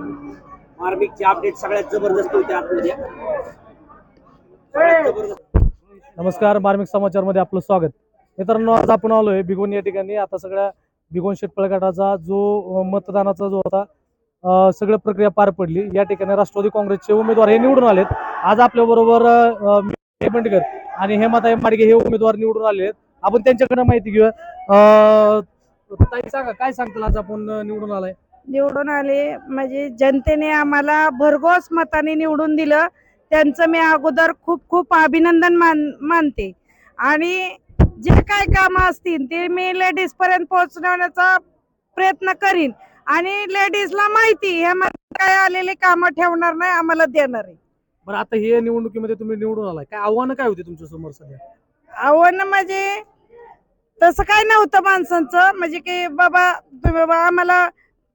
मार्मिकचे update सगळ्यात जबरदस्त होते आतमध्ये. सगळ्यात जबरदस्त. नमस्कार मार्मिक समाचारमध्ये आपलं स्वागत. मित्रांनो आज आपण आलोय भिगवण या ठिकाणी. आता सगळ्या भिगवण शेटपळ गटाचा जो मतदानाचा जो होता अं, सगळं प्रक्रिया पार पडली. या ठिकाणी राष्ट्रवादी काँग्रेसचे उमेदवार हे निवडून आलेत. आज आपल्या बरोबर बंडकर आणि हेमाताई माडगे हे उमेदवार निवडून आले आहेत. आपण त्यांच्याकडनं माहिती घेऊया. ताई सांगा काय सांगताल आज आपण निवडून आलाय? निवडून आले. म्हणजे जनतेने आम्हाला भरघोस मताने निवडून दिलं. त्यांचं मी अगोदर खूप खूप अभिनंदन मान मानते. आणि जे काय कामं असतील ते मी लेडीज पर्यंत पोहोचवण्याचा प्रयत्न करीन. आणि लेडीजला माहिती हे काय आलेले कामं ठेवणार नाही आम्हाला देणार आहे. बरं आता हे निवडणुकीमध्ये तुम्ही निवडून आलाय. काय आव्हानं काय होते तुमच्यासमोर सध्या? आव्हान म्हणजे तसं काय नव्हतं माणसांचं. म्हणजे की बाबा तुम्ही बाबा आम्हाला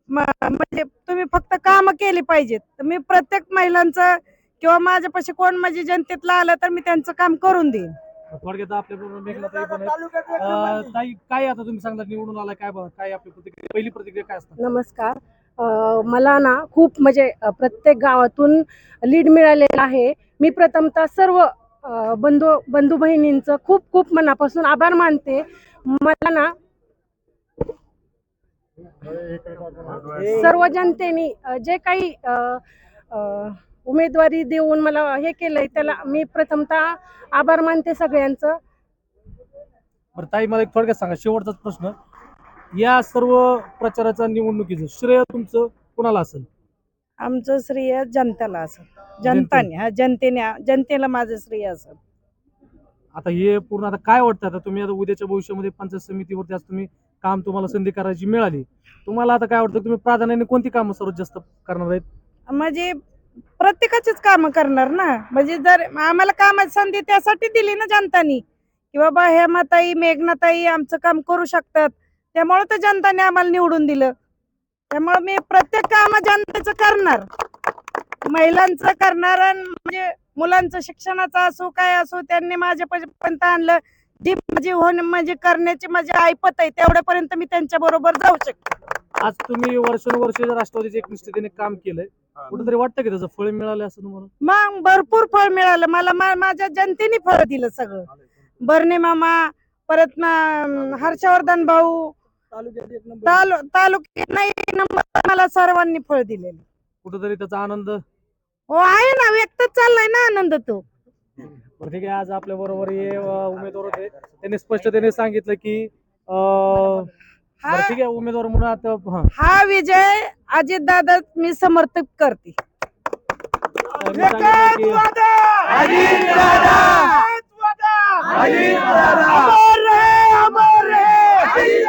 म्हणजे तुम्ही फक्त काम केली पाहिजेत. तर मी प्रत्येक महिलांचं किंवा माझ्यापाशी कोण म्हणजे जनतेतला आलं तर मी त्यांचं काम करून देईन. थोडक्यात आपल्या बरोबर मेघनाताई पण आहेत. अं, ताई काय आता तुम्ही सांगता निवडून आला काय बघा काय आपली प्रतिक्रिया पहिली प्रतिक्रिया काय असतात नमस्कार. अ, मला ना खूप म्हणजे अ, प्रत्येक गावातून लीड मिळालेला आहे. मी प्रथमतः सर्व अ, बंधू बंधू बहिणींचं खूप खूप मनापासून आभार मानते. मला ना सर्व जनतेने जे काही उमेदवारी देऊन मला हे केलंय त्याला मी प्रथमतः आभार मानते सगळ्यांचं. बरं ताई मला एक थोडक्यात सांगा शेवटचाच प्रश्न. या सर्व प्रचाराच्या निवडणुकीचं श्रेय तुमचं कुणाला असेल? आमचं श्रेय जनतेला असं जनताने. हा जनतेने जनतेला माझं श्रेय असं आता हे पूर्ण आता काय वाटतं? आता तुम्ही आता उद्याच्या भविष्यामध्ये पंचायत समितीवरती आज तुम्ही काम तुम्हाला संधी करायची मिळाली. तुम्हाला आता काय वाटतं तुम्ही प्राधान्याने कोणती कामं सर्वात जास्त करणार आहेत? म्हणजे प्रत्येकाचीच कामं करणार ना. म्हणजे जर आम्हाला कामाची संधी त्यासाठी दिली ना जनतानी की बाबा हेमाताई मेघनाताई आमचं काम करू शकतात. त्यामुळे तर जनताने आम्हाला निवडून दिलं. त्यामुळे मी प्रत्येक काम जनतेचं करणार. महिलांचं करणार आणि म्हणजे मुलांचं शिक्षणाचं असो काय असो त्यांनी माझ्यापर्यंत आणलं. जी माझी होण म्हणजे करण्याची माझी ऐपत आहे तेवढ्यापर्यंत मी त्यांच्या बरोबर जाऊ शकते. आज तुम्ही वर्षानुवर्ष राष्ट्रवादीचे एक निष्ठतेने काम केलंय कुठेतरी वाटतं की त्याचं फळ मिळालं असं तुम्हाला? मग भरपूर फळ मिळालं. मला मा- माझ्या जनतेने फळ दिलं सगळं. बर्णे मामा परत ना हर्षवर्धन भाऊ तालु तालुक्यात नाही नंबर मला सर्वांनी फळ दिलेलं. कुठेतरी त्याचा आनंद? हो आहे ना व्यक्त चाललाय ना आनंद तो. ठीक आहे आज आपल्या बरोबर हे उमेदवार होते. त्यांनी स्पष्टतेने सांगितलं की अं, हा ठीक आहे उमेदवार म्हणून आता हा. हा विजय अजित दादा मी समर्थक करते. सांगितलं की अमर रहे,